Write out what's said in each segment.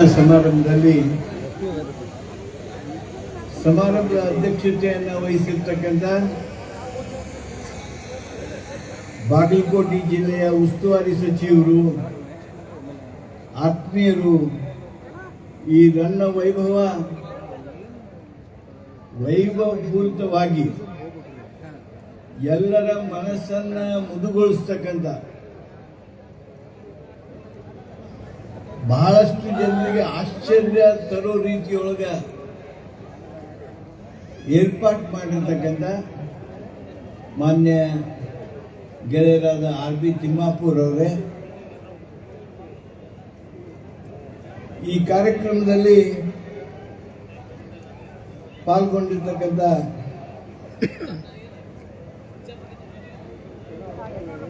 ಸಮಾರಂಭದಲ್ಲಿ ಸಮಾರಂಭದ ಅಧ್ಯಕ್ಷತೆಯನ್ನು ವಹಿಸಿರ್ತಕ್ಕಂಥ ಬಾಗಲಕೋಟೆ ಜಿಲ್ಲೆಯ ಉಸ್ತುವಾರಿ ಸಚಿವರು, ಆತ್ಮೀಯರು, ಈ ನನ್ನ ವೈಭವ ವೈಭವಪೂರಿತವಾಗಿ ಎಲ್ಲರ ಮನಸ್ಸನ್ನ ಮುದುಗೊಳಿಸ್ತಕ್ಕಂಥ ಬಹಳಷ್ಟು ಜನರಿಗೆ ಆಶ್ಚರ್ಯ ತರೋ ರೀತಿಯೊಳಗ ಏರ್ಪಾಟ್ ಮಾಡಿರ್ತಕ್ಕಂಥ ಮಾನ್ಯ ಗೆಳೆಯರಾದ ಆರ್ ಬಿ ತಿಮ್ಮಾಪುರ್ ಅವರೇ, ಈ ಕಾರ್ಯಕ್ರಮದಲ್ಲಿ ಪಾಲ್ಗೊಂಡಿರ್ತಕ್ಕಂಥ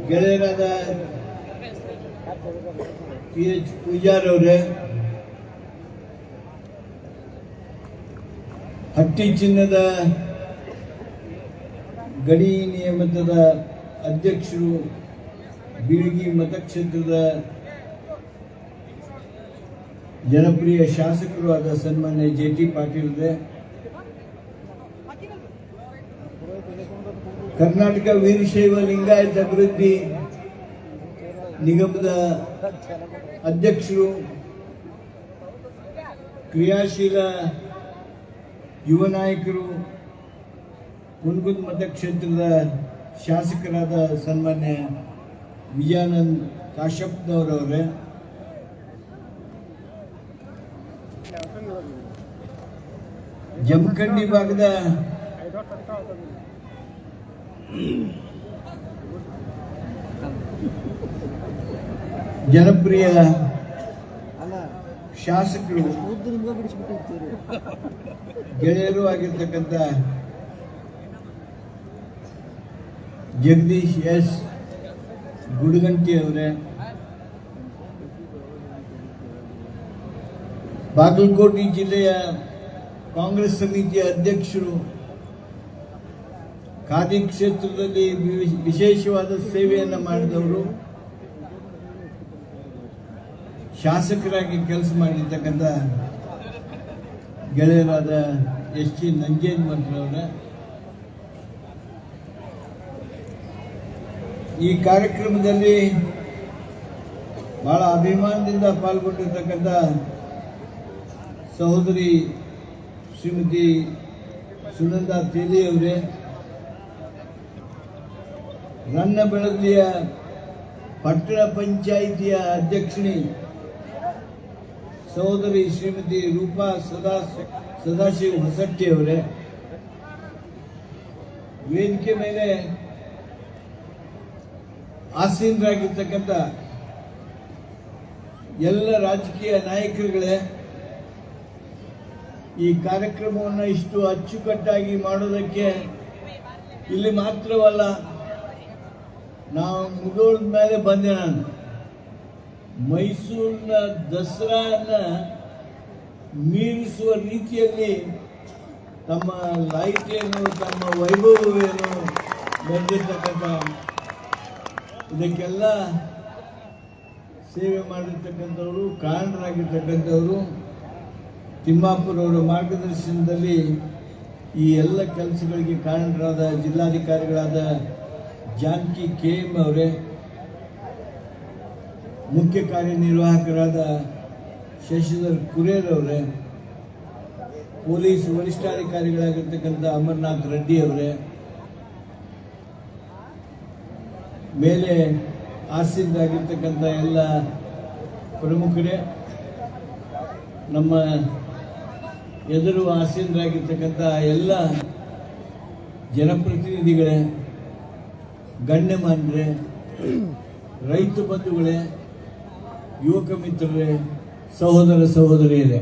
ಗೆಳೆಯರಾದ ಪಿ ಎಚ್ ಪೂಜಾರ್ ಅವರೇ ಹಟ್ಟಿ ಚಿನ್ನದ ಗಡಿ ನಿಯಮಿತದ ಅಧ್ಯಕ್ಷರು ಬೀಳಗಿ ಮತಕ್ಷೇತ್ರದ ಜನಪ್ರಿಯ ಶಾಸಕರು ಆದ ಸನ್ಮಾನ್ಯ ಜೆ ಟಿ ಪಾಟೀಲ್ ಅವರೇ, ಕರ್ನಾಟಕ ವೀರಶೈವ ಲಿಂಗಾಯತ ಅಭಿವೃದ್ಧಿ ನಿಗಮದ ಅಧ್ಯಕ್ಷರು ಕ್ರಿಯಾಶೀಲ ಯುವ ನಾಯಕರು ಹುನಗುಂದ್ ಮತಕ್ಷೇತ್ರದ ಶಾಸಕರಾದ ಸನ್ಮಾನ್ಯ ವಿಜಯಾನಂದ್ ಕಾಶ್ಯಪ್ನವರವರೇ ಜಮಖಂಡಿ ಭಾಗದ ಜನಪ್ರಿಯ ಶಾಸಕರು ಗೆಳೆಯರು ಆಗಿರ್ತಕ್ಕಂಥ ಜಗದೀಶ್ ಎಸ್ ಗುಡಗಂಟಿ ಅವರೇ, ಬಾಗಲಕೋಟೆ ಜಿಲ್ಲೆಯ ಕಾಂಗ್ರೆಸ್ ಸಮಿತಿಯ ಅಧ್ಯಕ್ಷರು, ಖಾದಿ ಕ್ಷೇತ್ರದಲ್ಲಿ ವಿಶೇಷವಾದ ಸೇವೆಯನ್ನು ಮಾಡಿದವರು ಶಾಸಕರಾಗಿ ಕೆಲಸ ಮಾಡಿರ್ತಕ್ಕಂಥ ಗೆಳೆಯರಾದ ಎಸ್ ಟಿ ಮಂತ್ರವರ ಈ ಕಾರ್ಯಕ್ರಮದಲ್ಲಿ ಬಹಳ ಅಭಿಮಾನದಿಂದ ಪಾಲ್ಗೊಂಡಿರ್ತಕ್ಕಂಥ ಸಹೋದರಿ ಶ್ರೀಮತಿ ಸುನಂದ ಅವರೇ ನನ್ನ ಬೆಳಗ್ಲಿಯ ಪಟ್ಟಣ ಪಂಚಾಯಿತಿಯ ಅಧ್ಯಕ್ಷಿಣಿ ಸಹೋದರಿ ಶ್ರೀಮತಿ ರೂಪಾ ಸದಾ ಸದಾಶಿವ ಹೊಸಟ್ಟಿ ಅವರೇ ವೇದಿಕೆ ಮೇಲೆ ಆಸೀನರಾಗಿರ್ತಕ್ಕಂಥ ಎಲ್ಲ ರಾಜಕೀಯ ನಾಯಕರುಗಳೇ, ಈ ಕಾರ್ಯಕ್ರಮವನ್ನು ಇಷ್ಟು ಅಚ್ಚುಕಟ್ಟಾಗಿ ಮಾಡೋದಕ್ಕೆ ಇಲ್ಲಿ ಮಾತ್ರವಲ್ಲ, ನಾವು ಮುಗೋಳದ ಮೇಲೆ ಬಂದೆ ನಾನು. ಮೈಸೂರಿನ ದಸರಾನ ಮೀರಿಸುವ ರೀತಿಯಲ್ಲಿ ತಮ್ಮ ಏನು ತಮ್ಮ ವೈಭವವೇನು ಬಂದಿರ್ತಕ್ಕಂಥ ಇದಕ್ಕೆಲ್ಲ ಸೇವೆ ಮಾಡಿರ್ತಕ್ಕಂಥವರು, ಕಾರಣರಾಗಿರ್ತಕ್ಕಂಥವರು ತಿಮ್ಮಾಪುರವರ ಮಾರ್ಗದರ್ಶನದಲ್ಲಿ ಈ ಎಲ್ಲ ಕೆಲಸಗಳಿಗೆ ಕಾರಣರಾದ ಜಿಲ್ಲಾಧಿಕಾರಿಗಳಾದ ಜಾನಕಿ ಕೆ ಎಂ ಅವರೇ ಮುಖ್ಯ ಕಾರ್ಯನಿರ್ವಾಹಕರಾದ ಶಶಿಧರ್ ಕುರೇರ್ ಅವರೇ ಪೊಲೀಸ್ ವರಿಷ್ಠಾಧಿಕಾರಿಗಳಾಗಿರ್ತಕ್ಕಂಥ ಅಮರ್ನಾಥ್ ರೆಡ್ಡಿ ಅವರೇ, ಮೇಲೆ ಆಸೀನರಾಗಿರ್ತಕ್ಕಂಥ ಎಲ್ಲ ಪ್ರಮುಖರೇ, ನಮ್ಮ ಎದುರು ಆಸೀನರಾಗಿರ್ತಕ್ಕಂಥ ಎಲ್ಲ ಜನಪ್ರತಿನಿಧಿಗಳೇ ಗಣ್ಯಮಾನ್ಯರೇ ರೈತ ಬಂಧುಗಳೇ ಯುವಕ ಮಿತ್ರರೇ, ಸಹೋದರ ಸಹೋದರಿಯರೇ,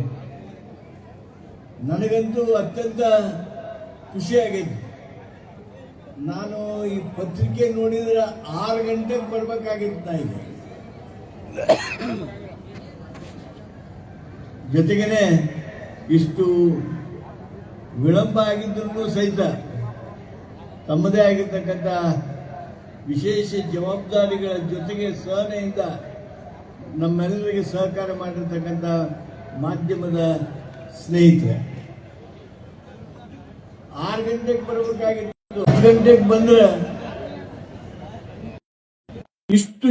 ನನಗಂತೂ ಅತ್ಯಂತ ಖುಷಿಯಾಗಿದ್ದು, ನಾನು ಈ ಪತ್ರಿಕೆ ನೋಡಿದ್ರೆ ಆರು ಗಂಟೆಗೆ ಬರಬೇಕಾಗಿತ್ತು ಇದೆ ಜೊತೆಗೇನೆ ಇಷ್ಟು ವಿಳಂಬ ಆಗಿದ್ರೂ ಸಹಿತ ತಮ್ಮದೇ ಆಗಿರ್ತಕ್ಕಂಥ ವಿಶೇಷ ಜವಾಬ್ದಾರಿಗಳ ಜೊತೆಗೆ ಸಹನೆಯಿಂದ ನಮ್ಮೆಲ್ಲರಿಗೆ ಸಹಕಾರ ಮಾಡಿರ್ತಕ್ಕಂಥ ಮಾಧ್ಯಮದ ಸ್ನೇಹಿತರೆ, ಆರು ಗಂಟೆಗೆ ಬರಬೇಕಾಗಿತ್ತು ಹತ್ತು ಗಂಟೆಗೆ ಬಂದ್ರೆ ಇಷ್ಟು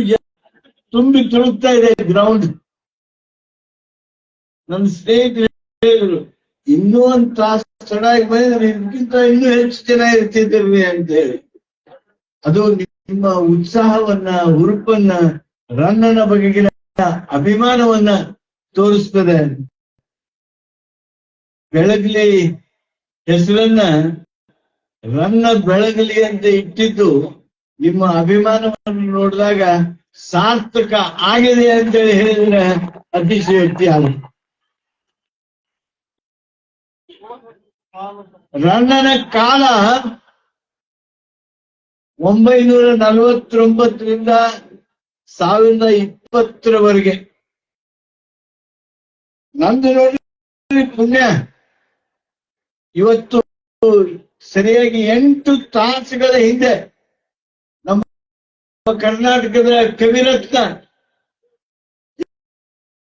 ತುಂಬಿ ತುಳುಕ್ತಾ ಇದೆ ಗ್ರೌಂಡ್ ನನ್ನ ಸ್ನೇಹಿತರು ಹೇಳಿದ್ರು, ಇನ್ನೂ ಒಂದು ತಾಸು ಚೆನ್ನಾಗಿ ಬಂದ್ರೆ ಇದಕ್ಕಿಂತ ಇನ್ನೂ ಹೆಚ್ಚು ಜನ ಇರ್ತಿದ್ರಿ ಅಂತ ಹೇಳಿ. ಅದು ನಿಮ್ಮ ಉತ್ಸಾಹವನ್ನ, ಹುರುಪನ್ನ ರನ್ನನ ಬಗೆಗಿನ ಅಭಿಮಾನವನ್ನ ತೋರಿಸ್ತದೆ. ಬೆಳಗ್ಲಿ ಹೆಸರನ್ನ ರನ್ನ ಬೆಳಗಲಿ ಅಂತ ಇಟ್ಟಿದ್ದು ನಿಮ್ಮ ಅಭಿಮಾನವನ್ನು ನೋಡಿದಾಗ ಸಾರ್ಥಕ ಆಗಿದೆ ಅಂತೇಳಿ ಹೇಳಿದ್ರೆ ಅತಿಶಯೋಕ್ತಿ ಅಲ್ಲ ರನ್ನನ ಕಾಲ ಒಂಬೈನೂರ ನಲವತ್ತೊಂಬತ್ತರಿಂದ ಸಾವಿರದ ಇಪ್ಪತ್ತರವರೆಗೆ. ನಂದು ನೋಡಿ ಪುಣ್ಯ. ಇವತ್ತು ಸರಿಯಾಗಿ ಎಂಟು ತಾಸುಗಳ ಹಿಂದೆ ನಮ್ಮ ಕರ್ನಾಟಕದ ಕವಿರತ್ನ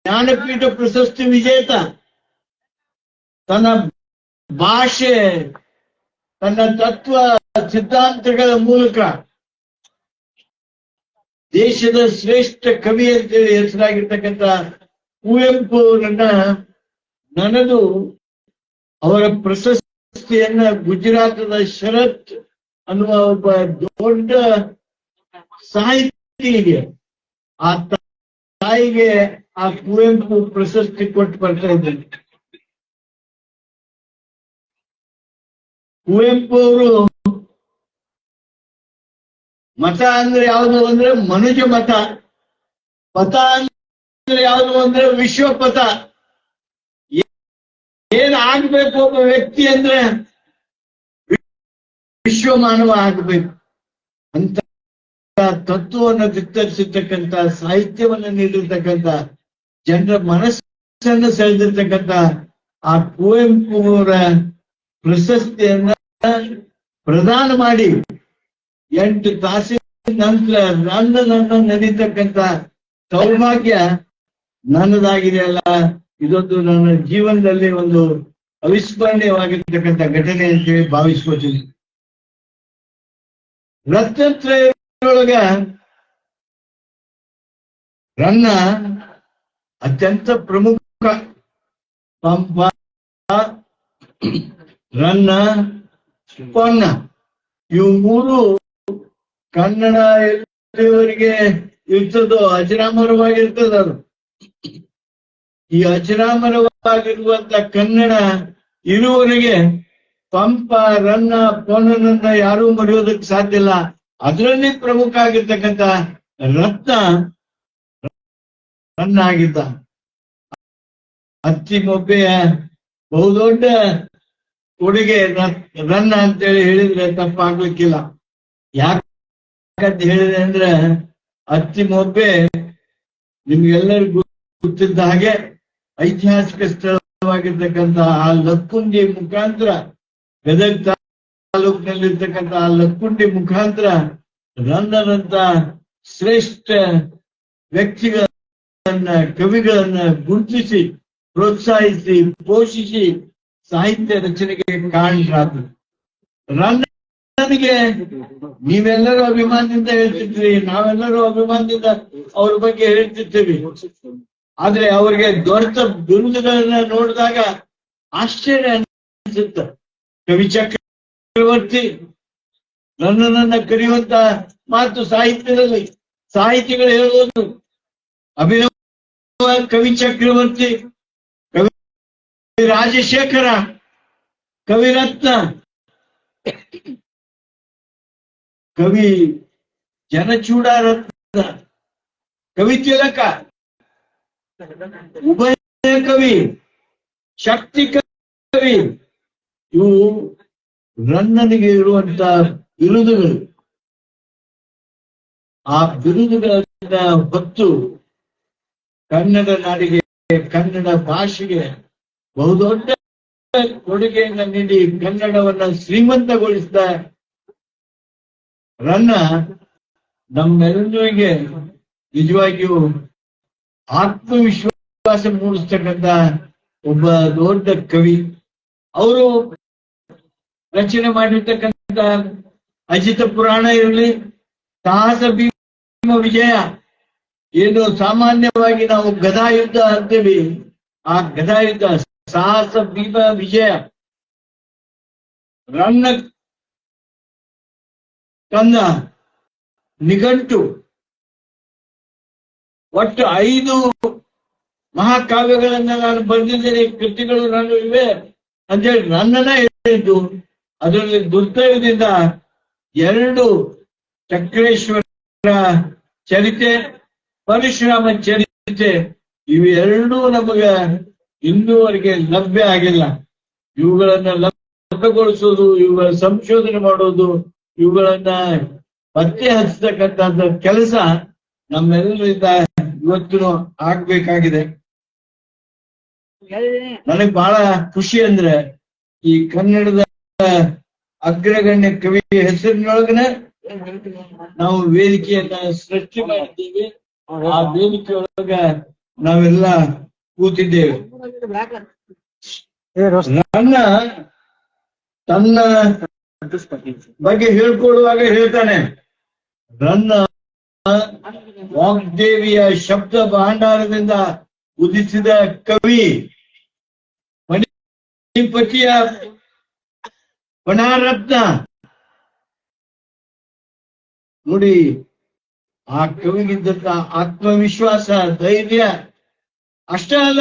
ಜ್ಞಾನಪೀಠ ಪ್ರಶಸ್ತಿ ವಿಜೇತ ತನ್ನ ಭಾಷೆ, ತನ್ನ ತತ್ವ, ಸಿದ್ಧಾಂತಗಳ ಮೂಲಕ ದೇಶದ ಶ್ರೇಷ್ಠ ಕವಿ ಅಂತೇಳಿ ಹೆಸರಾಗಿರ್ತಕ್ಕಂಥ ಕುವೆಂಪು ಅವರನ್ನ ನನದು ಅವರ ಪ್ರಶಸ್ತಿಯನ್ನ ಗುಜರಾತದ ಶರತ್ ಅನ್ನುವ ಒಬ್ಬ ದೊಡ್ಡ ಸಾಹಿತಿಗೆ ಆ ತಾಯಿಗೆ ಆ ಕುವೆಂಪು ಪ್ರಶಸ್ತಿ ಕೊಟ್ಟು ಬರ್ತಾ ಇದ್ದಾರೆ ಕುವೆಂಪು ಅವರು ಮತ ಅಂದ್ರೆ ಯಾವುದು ಅಂದ್ರೆ ಮನುಜ ಮತ. ಪತ ಅಂದ್ರೆ ಯಾವುದು ಅಂದ್ರೆ ವಿಶ್ವ ಪತ ಏನ್ ಆಗ್ಬೇಕು ಒಬ್ಬ ವ್ಯಕ್ತಿ ಅಂದ್ರೆ ವಿಶ್ವ ಮಾನವ ಆಗ್ಬೇಕು. ಅಂತ ತತ್ವವನ್ನು ಬಿತ್ತರಿಸಿರ್ತಕ್ಕಂಥ ಸಾಹಿತ್ಯವನ್ನು ನೀಡಿರ್ತಕ್ಕಂಥ, ಜನರ ಮನಸ್ಸನ್ನು ಸೆಳೆದಿರ್ತಕ್ಕಂಥ ಆ ಕುವೆಂಪುರ ಪ್ರಶಸ್ತಿಯನ್ನ ಪ್ರದಾನ ಮಾಡಿ ಎಂಟು ತಾಸಿನ ನಂತರ ನನ್ನ ನನ್ನ ನಡೀತಕ್ಕಂತ ಸೌಭಾಗ್ಯ ನನ್ನದಾಗಿದೆಯಲ್ಲ ಇದೊಂದು ನನ್ನ ಜೀವನದಲ್ಲಿ ಒಂದು ಅವಿಸ್ಮರಣೀಯವಾಗಿರ್ತಕ್ಕಂಥ ಘಟನೆ ಅಂತ ಹೇಳಿ ಭಾವಿಸ್ಕೋತೀನಿ ರತ್ನತ್ರಯೊಳಗ ರನ್ನ ಅತ್ಯಂತ ಪ್ರಮುಖ ಪಂಪ. ರನ್ನ ಪೊನ್ನ ಇವು ಮೂರು ಕನ್ನಡ ಎಲ್ಲಿವರೆಗೆ ಇರ್ತದೋ ಅಜರಾಮರವಾಗಿರ್ತದ ಅದು ಈ ಅಜರಾಮರವಾಗಿರುವಂತ ಕನ್ನಡ ಇರುವವರೆಗೆ ಪಂಪ, ರನ್ನ ಪೋನನ್ನ ಯಾರೂ ಮರೆಯೋದಕ್ಕೆ ಸಾಧ್ಯ ಇಲ್ಲ. ಅದರಲ್ಲಿ ಪ್ರಮುಖ ಆಗಿರ್ತಕ್ಕಂಥ ರತ್ನ, ರನ್ನ ಆಗಿದ್ದ. ಅತ್ತಿ ಮೊಬ್ಬೆಯ ಬಹುದೊಡ್ಡ ಕೊಡುಗೆ ರನ್ನ ಅಂತೇಳಿ ಹೇಳಿದ್ರೆ ತಪ್ಪಾಗ್ಲಿಕ್ಕಿಲ್ಲ. ಯಾಕಂತ ಹೇಳಿದೆ ಅಂದ್ರೆ ಅತ್ತಿ ಮೊಬ್ಬೆ ನಿಮ್ಗೆಲ್ಲರಿಗೂ ಗೊತ್ತಿದ್ದ ಹಾಗೆ ಐತಿಹಾಸಿಕ ಸ್ಥಳವಾಗಿರ್ತಕ್ಕಂತಹ ಆ ಲಕ್ಕುಂಡಿ ಮುಖಾಂತರ ಗದಗ ತಾಲೂಕಿನಲ್ಲಿರ್ತಕ್ಕಂಥ ಆ ಲಕ್ಕುಂಡಿ ಮುಖಾಂತರ ರನ್ನರಂತ ಶ್ರೇಷ್ಠ ವ್ಯಕ್ತಿಗಳನ್ನ, ಕವಿಗಳನ್ನ ಗುರುತಿಸಿ, ಪ್ರೋತ್ಸಾಹಿಸಿ, ಪೋಷಿಸಿ ಸಾಹಿತ್ಯ ರಚನೆಗೆ ಕಾರಣರಾದ್ರು ರನ್ನನಿಗೆ ನೀವೆಲ್ಲರೂ ಅಭಿಮಾನದಿಂದ ಹೇಳ್ತಿದ್ರಿ, ನಾವೆಲ್ಲರೂ ಅಭಿಮಾನದಿಂದ ಅವ್ರ ಬಗ್ಗೆ ಹೇಳ್ತಿದ್ದೀವಿ. ಆದ್ರೆ ಅವ್ರಿಗೆ ದೊರೆತ ಬಿರುದುಗಳನ್ನ ನೋಡಿದಾಗ ಆಶ್ಚರ್ಯ ಅನ್ಸುತ್ತ. ಕವಿಚಕ್ರವರ್ತಿ ನನ್ನನ್ನ ಕರೆಯುವಂತ ಮಾತು ಸಾಹಿತ್ಯದಲ್ಲಿ ಸಾಹಿತಿಗಳು ಹೇಳುವುದು ಅಭಿನವ ಕವಿ ಚಕ್ರವರ್ತಿ, ಕವಿ ರಾಜಶೇಖರ ಕವಿರತ್ನ ಕವಿ ಜನಚೂಡಾರತ್ನ ಕವಿ ತಿಲಕ, ಉಭಯ ಕವಿ, ಶಕ್ತಿ ಕವಿ, ಇವು ರನ್ನನಿಗೆ ಇರುವಂತ ಬಿರುದುಗಳು. ಆ ಬಿರುದುಗಳನ್ನ ಹೊತ್ತು ಕನ್ನಡ ನಾಡಿಗೆ, ಕನ್ನಡ ಭಾಷೆಗೆ ಬಹುದೊಡ್ಡ ಕೊಡುಗೆಯನ್ನ ನೀಡಿ ಕನ್ನಡವನ್ನ ಶ್ರೀಮಂತಗೊಳಿಸಿದ ರನ್ನ ನಮ್ಮೆಲ್ಲರಿಗೆ ನಿಜವಾಗಿಯೂ ಆತ್ಮವಿಶ್ವಾಸ ಮೂಡಿಸ್ತಕ್ಕಂತ ಒಬ್ಬ ದೊಡ್ಡ ಕವಿ. ಅವರು ರಚನೆ ಮಾಡಿರ್ತಕ್ಕಂಥ ಅಜಿತ ಪುರಾಣ ಇರಲಿ ಸಾಹಸ ಭೀಮ ವಿಜಯ, ಏನು ಸಾಮಾನ್ಯವಾಗಿ ನಾವು ಗದಾ ಯುದ್ಧ ಅಂತೀವಿ. ಆ ಗದಾ ಯುದ್ಧ ಸಾಹಸ ಭೀಮ ವಿಜಯ. ರನ್ನ ಕಂದ ನಿಘಂಟು ಒಟ್ಟು ಐದು ಮಹಾಕಾವ್ಯಗಳನ್ನ ನಾನು ಬರೆದಿದ್ದೇನೆ, ಕೃತಿಗಳು ನಾನು ಇವೆ ಅಂತೇಳಿ ನನ್ನನ್ನ ಹೇಳಿದ್ದು. ಅದರಲ್ಲಿ ದುರ್ದೈವದಿಂದ ಎರಡು ಚಕ್ರೇಶ್ವರ ಚರಿತೆ, ಪರಶುರಾಮ ಚರಿತೆ ಇವೆರಡೂ ನಮಗೆ ಇನ್ನೂವರೆಗೆ ಲಭ್ಯ ಆಗಿಲ್ಲ. ಇವುಗಳನ್ನ ಲಭ್ಯಗೊಳಿಸೋದು ಇವುಗಳ ಸಂಶೋಧನೆ ಮಾಡೋದು ಇವುಗಳನ್ನ ಪತ್ತೆ ಹಚ್ಚತಕ್ಕಂತ ಕೆಲಸ ನಮ್ಮೆಲ್ಲರಿಂದ ಇವತ್ತು ಆಗ್ಬೇಕಾಗಿದೆ. ನನಗೆ ಬಹಳ ಖುಷಿ ಅಂದ್ರೆ ಈ ಕನ್ನಡದ ಅಗ್ರಗಣ್ಯ ಕವಿ ಹೆಸರಿನೊಳಗನೆ ನಾವು ವೇದಿಕೆಯನ್ನ ಸೃಷ್ಟಿ ಮಾಡಿದ್ದೀವಿ. ಆ ವೇದಿಕೆಯೊಳಗ ನಾವೆಲ್ಲ ಕೂತಿದ್ದೇವೆ. ನನ್ನ ತನ್ನ ಬಗ್ಗೆ ಹೇಳ್ಕೊಳ್ಳುವಾಗ ಹೇಳ್ತಾನೆ. ನನ್ನ ವಾಗ್ದೇವಿಯ ಶಬ್ದ ಭಾಂಡಾರದಿಂದ ಉದಿಸಿದ ಕವಿ ಮಣಿಪತಿಯ ಪಣಾರತ್ನ ನೋಡಿ, ಆ ಕವಿಗಿದ್ದಂತ ಆತ್ಮವಿಶ್ವಾಸ, ಧೈರ್ಯ ಅಷ್ಟೇ ಅಲ್ಲ,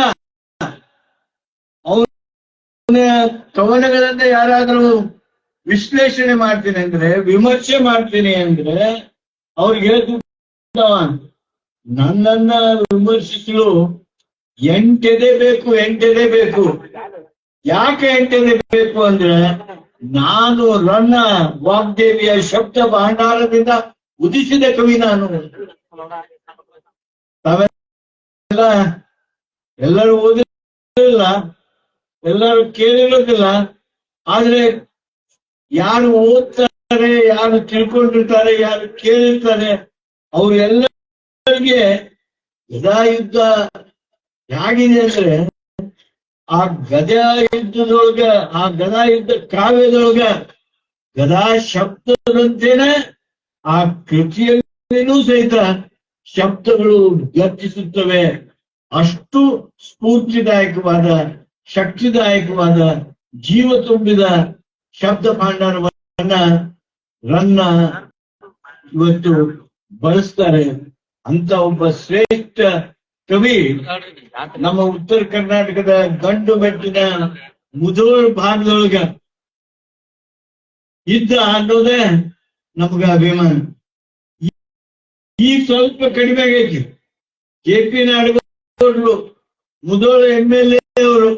ಅವನ ಕವನಗಳನ್ನ ಯಾರಾದ್ರೂ ವಿಶ್ಲೇಷಣೆ ಮಾಡ್ತೀನಿ ಅಂದ್ರೆ, ವಿಮರ್ಶೆ ಮಾಡ್ತೀನಿ ಅಂದ್ರೆ ಅವ್ರಿಗೆ ಹೇಳ್ತಿದ್ದವ ನನ್ನನ್ನ ವಿಮರ್ಶಿಸಲು ಎಂಟೆದೆ ಬೇಕು ಎಂಟೆದೆ ಬೇಕು. ಯಾಕೆ ಎಂಟೆದೆ ಬೇಕು ಅಂದ್ರೆ, ನಾನು ನನ್ನ ವಾಗ್ದೇವಿಯ ಶಬ್ದ ಭಾಂಡಾರದಿಂದ ಉದಿಸಿದ ಕವಿ ನಾನು. ತಾವೆಲ್ಲ ಎಲ್ಲರೂ ಓದಿಲ್ಲ ಎಲ್ಲರೂ ಕೇಳಿರೋದಿಲ್ಲ, ಆದ್ರೆ ಯಾರು ಓದ್ತಾರೆ, ಯಾರು ತಿಳ್ಕೊಂಡಿರ್ತಾರೆ, ಯಾರು ಕೇಳಿರ್ತಾರೆ, ಅವರೆಲ್ಲರಿಗೆ ಗದಾ ಯುದ್ಧ ಹೇಗಿದೆ ಅಂದ್ರೆ, ಆ ಗದಾ ಯುದ್ಧದೊಳಗ ಆ ಗದಾ ಯುದ್ಧ ಕಾವ್ಯದೊಳಗ ಗದಾ ಶಬ್ದದಂತೇನೆ ಆ ಕೃತಿಯಲ್ಲಿನೂ ಸಹಿತ ಶಬ್ದಗಳು ಗರ್ಜಿಸುತ್ತವೆ ಅಷ್ಟು ಸ್ಫೂರ್ತಿದಾಯಕವಾದ, ಶಕ್ತಿದಾಯಕವಾದ, ಜೀವ ತುಂಬಿದ ಶಬ್ದ ಭಾಂಡಾರವನ್ನ ರನ್ನ ಇವತ್ತು ಬಳಸ್ತಾರೆ. ಅಂತ ಒಬ್ಬ ಶ್ರೇಷ್ಠ ಕವಿ ನಮ್ಮ ಉತ್ತರ ಕರ್ನಾಟಕದ ಗಂಡು ಮೆಟ್ಟಿನ ಮುದೋಳ್ ಭಾಗದೊಳಗ ಇದ್ದ ಅನ್ನೋದೇ ನಮ್ಗ ಅಭಿಮಾನ. ಈ- ಸ್ವಲ್ಪ ಕಡಿಮೆ ಆಗೈತಿ. ಕೆ ಪಿ ನಾಡಗೌಡರು ಮುದೋಳ ಎಂ ಎಲ್ ಎ ಅವರು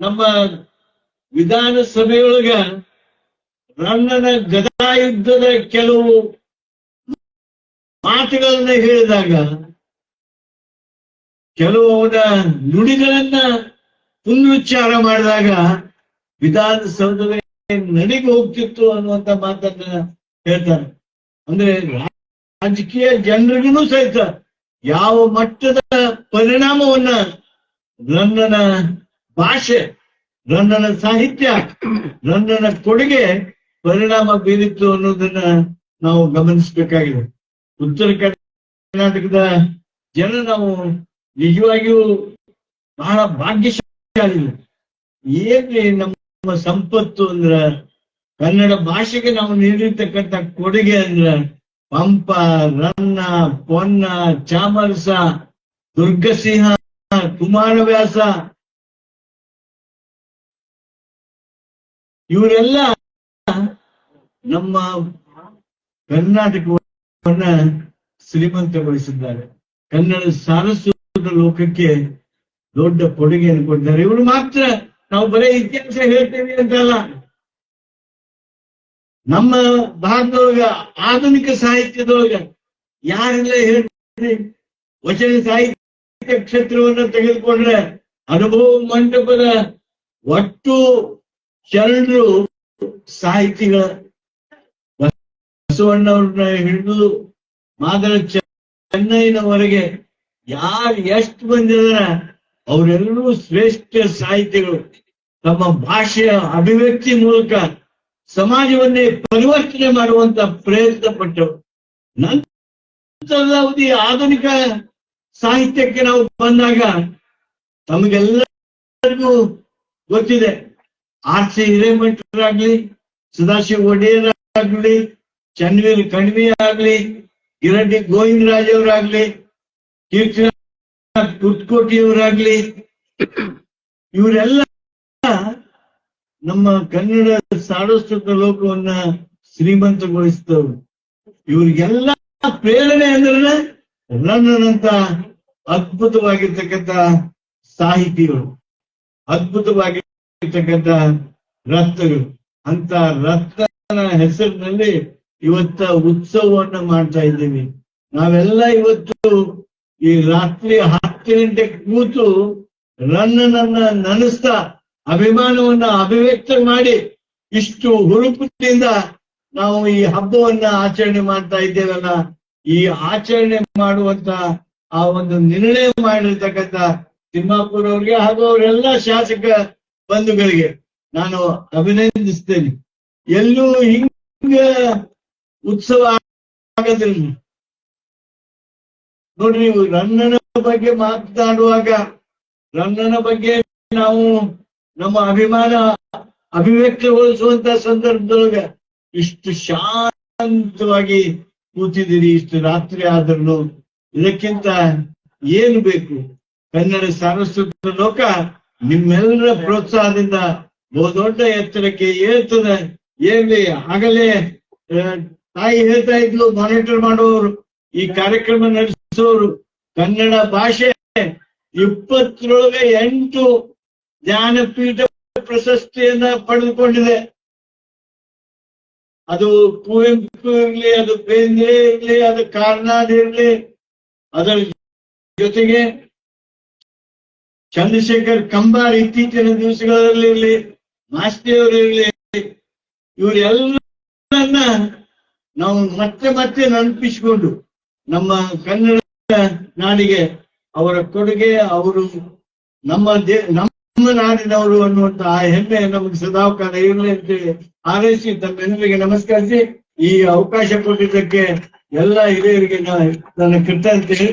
ನಮ್ಮ ವಿಧಾನಸಭೆಯೊಳಗ ರನ್ನನ ಗದಾಯುದ್ಧದ ಕೆಲವು ಮಾತುಗಳನ್ನ ಹೇಳಿದಾಗ ಕೆಲವು ಅವರ ನುಡಿಗಳನ್ನ ಪುನರುಚ್ಚಾರ ಮಾಡಿದಾಗ ವಿಧಾನಸೌಧವೇ ನಡಿಗೆ ಹೋಗ್ತಿತ್ತು ಅನ್ನುವಂತ ಮಾತನ್ನ ಹೇಳ್ತಾರೆ. ಅಂದ್ರೆ ರಾಜಕೀಯ ಜನರಿಗೂ ಸಹಿತ ಯಾವ ಮಟ್ಟದ ಪರಿಣಾಮವನ್ನ ರನ್ನನ ಭಾಷೆ ರನ್ನನ ಸಾಹಿತ್ಯ ರನ್ನನ ಕೊಡುಗೆ ಪರಿಣಾಮ ಬೀರಿತ್ತು ಅನ್ನೋದನ್ನ ನಾವು ಗಮನಿಸಬೇಕಾಗಿದೆ. ಉತ್ತರ ಕರ್ನಾಟಕದ ಜನ ನಾವು ನಿಜವಾಗಿಯೂ ಬಹಳ ಭಾಗ್ಯಶಾಲಿ ಏನ್ರಿ ನಮ್ಮ ಸಂಪತ್ತು ಅಂದ್ರ? ಕನ್ನಡ ಭಾಷೆಗೆ ನಾವು ನೀಡಿರ್ತಕ್ಕಂಥ ಕೊಡುಗೆ ಅಂದ್ರ ಪಂಪ, ರನ್ನ, ಪೊನ್ನ, ಚಾಮರಸ, ದುರ್ಗಸಿಂಹ, ಕುಮಾರವ್ಯಾಸ ಇವರೆಲ್ಲ ನಮ್ಮ ಕರ್ನಾಟಕವನ್ನ ಶ್ರೀಮಂತಗೊಳಿಸಿದ್ದಾರೆ. ಕನ್ನಡ ಸಾರಸ್ವತ ಲೋಕಕ್ಕೆ ದೊಡ್ಡ ಕೊಡುಗೆಯನ್ನು ಕೊಟ್ಟಿದ್ದಾರೆ. ಇವರು ಮಾತ್ರ ನಾವು ಬರೀ ಇತಿಹಾಸ ಹೇಳ್ತೇವೆ ಅಂತಲ್ಲ. ನಮ್ಮ ಭಾರತದೊಳಗ ಆಧುನಿಕ ಸಾಹಿತ್ಯದೊಳಗ ಯಾರೆಲ್ಲ ಹೇಳ್ತೀವಿ ವಚನ ಸಾಹಿತ್ಯ ಕ್ಷೇತ್ರವನ್ನ ತೆಗೆದುಕೊಂಡ್ರೆ ಅನುಭವ ಮಂಟಪದ ಒಟ್ಟು ಶರಣರು ಸಾಹಿತಿಗಳ ಬಸವಣ್ಣವ್ರನ್ನ ಹಿಡಿದು ಮಾದರ ಚೆನ್ನೈನವರೆಗೆ ಯಾರು ಎಷ್ಟು ಬಂದಿದಾರ ಅವರೆಲ್ಲರೂ ಶ್ರೇಷ್ಠ ಸಾಹಿತಿಗಳು. ತಮ್ಮ ಭಾಷೆಯ ಅಭಿವ್ಯಕ್ತಿ ಮೂಲಕ ಸಮಾಜವನ್ನೇ ಪರಿವರ್ತನೆ ಮಾಡುವಂತ ಪ್ರಯತ್ನ ಪಟ್ಟರು. ನಂತರದ ಅವಧಿ ಆಧುನಿಕ ಸಾಹಿತ್ಯಕ್ಕೆ ನಾವು ಬಂದಾಗ ತಮಗೆಲ್ಲರಿಗೂ ಗೊತ್ತಿದೆ. ಆರ್ ಸಿ ಹಿರೇಮಠರಾಗ್ಲಿ ಸದಾಶಿವ ಒಡೆಯರ್ ಆಗ್ಲಿ ಚನ್ವೀರ್ ಕಣ್ವಿ ಆಗ್ಲಿ ಗಿರಡ್ಡಿ ಗೋವಿಂದರಾಜ್ ಅವರಾಗ್ಲಿ ಕುತ್ಕೋಟಿಯವರಾಗ್ಲಿ ಇವರೆಲ್ಲ ನಮ್ಮ ಕನ್ನಡ ಸಾರಸ್ವತ ಲೋಕವನ್ನ ಶ್ರೀಮಂತಗೊಳಿಸ್ತವ್ರು ಇವ್ರಿಗೆಲ್ಲ ಪ್ರೇರಣೆ ಅಂದ್ರೆ ರನ್ನನಂತ ಅದ್ಭುತವಾಗಿರ್ತಕ್ಕಂತ ಸಾಹಿತಿಗಳು. ಅದ್ಭುತವಾಗಿರ್ತಕ್ಕಂಥ ರಥಗಳು ಅಂತ ರತ್ನ ಹೆಸರಿನಲ್ಲಿ ಇವತ್ತ ಉತ್ಸವವನ್ನ ಮಾಡ್ತಾ ಇದ್ದೀವಿ. ನಾವೆಲ್ಲ ಇವತ್ತು ಈ ರಾತ್ರಿ ಹತ್ತು ಗಂಟೆ ಕೂತು ರನ್ನನನ್ನ ನನಸ್ತಾ, ಅಭಿಮಾನವನ್ನ ಅಭಿವ್ಯಕ್ತ ಮಾಡಿ ಇಷ್ಟು ಹುರುಪದಿಂದ ನಾವು ಈ ಹಬ್ಬವನ್ನ ಆಚರಣೆ ಮಾಡ್ತಾ ಇದ್ದೇವಲ್ಲ. ಈ ಆಚರಣೆ ಮಾಡುವಂತ ಆ ಒಂದು ನಿರ್ಣಯ ಮಾಡಿರ್ತಕ್ಕಂಥ ತಿಮ್ಮಾಪುರ ಅವ್ರಿಗೆ ಹಾಗೂ ಅವರೆಲ್ಲ ಶಾಸಕ ಬಂಧುಗಳಿಗೆ ನಾನು ಅಭಿನಂದಿಸ್ತೇನೆ. ಎಲ್ಲೂ ಹಿಂಗ ಉತ್ಸವ ಆಗದಿಲ್ಲ ನೋಡ್ರಿ ರನ್ನನ ಬಗ್ಗೆ ಮಾತನಾಡುವಾಗ ರನ್ನನ ಬಗ್ಗೆ ನಾವು ನಮ್ಮ ಅಭಿಮಾನ ಅಭಿವ್ಯಕ್ತಗೊಳಿಸುವಂತ ಸಂದರ್ಭದೊಳಗ ಇಷ್ಟು ಶಾಂತವಾಗಿ ಕೂತಿದ್ದೀರಿ, ಇಷ್ಟು ರಾತ್ರಿ ಆದ್ರೂ ಇದಕ್ಕಿಂತ ಏನು ಬೇಕು? ಕನ್ನಡ ಸಾರಸ್ವತ ಲೋಕ ನಿಮ್ಮೆಲ್ಲರ ಪ್ರೋತ್ಸಾಹದಿಂದ ಬಹುದೊಡ್ಡ ಎತ್ತರಕ್ಕೆ ಏರ್ತದೆ ಏರ್ಲಿ ಆಗಲೇ ತಾಯಿ ಹೇಳ್ತಾ ಇದ್ಲು ಮಾನಿಟರ್ ಮಾಡೋರು, ಈ ಕಾರ್ಯಕ್ರಮ ನಡೆಸೋರು. ಕನ್ನಡ ಭಾಷೆ ಇಪ್ಪತ್ತರೊಳಗೆ ಎಂಟು ಜ್ಞಾನಪೀಠ ಪ್ರಶಸ್ತಿಯನ್ನ ಪಡೆದುಕೊಂಡಿದೆ. ಅದು ಕುವೆಂಪು ಇರ್ಲಿ, ಅದು ಬೇಂದ್ರೆ ಇರ್ಲಿ, ಅದು ಕಾರ್ನಾಡ್ ಇರ್ಲಿ, ಅದರ ಜೊತೆಗೆ ಚಂದ್ರಶೇಖರ್ ಕಂಬಾರ್ ಇತ್ತೀಚಿನ ದಿವಸಗಳಲ್ಲಿರ್ಲಿ ಮಾಸ್ತಿಯವರು ಇರ್ಲಿ, ಇವರೆಲ್ಲರನ್ನ ನಾವು ಮತ್ತೆ ಮತ್ತೆ ನೆನಪಿಸಿಕೊಂಡು ನಮ್ಮ ಕನ್ನಡ ನಾಡಿಗೆ ಅವರ ಕೊಡುಗೆ, ಅವರು ನಮ್ಮ ದೇ, ನಮ್ಮ ನಾಡಿನವರು ಅನ್ನುವಂತ ಆ ಹೆಮ್ಮೆ ನಮಗೆ ಸದಾವಕಾಲ ಇರಲಿ ಅಂತೇಳಿ ತಮ್ಮ ತಮ್ಮೆಲ್ಲರಿಗೆ ನಮಸ್ಕರಿಸಿ, ಈ ಅವಕಾಶ ಕೊಟ್ಟಿದ್ದಕ್ಕೆ ಎಲ್ಲ ಹಿರಿಯರಿಗೆ ನಾನು ನನ್ನ ಕೃತಜ್ಞತೆ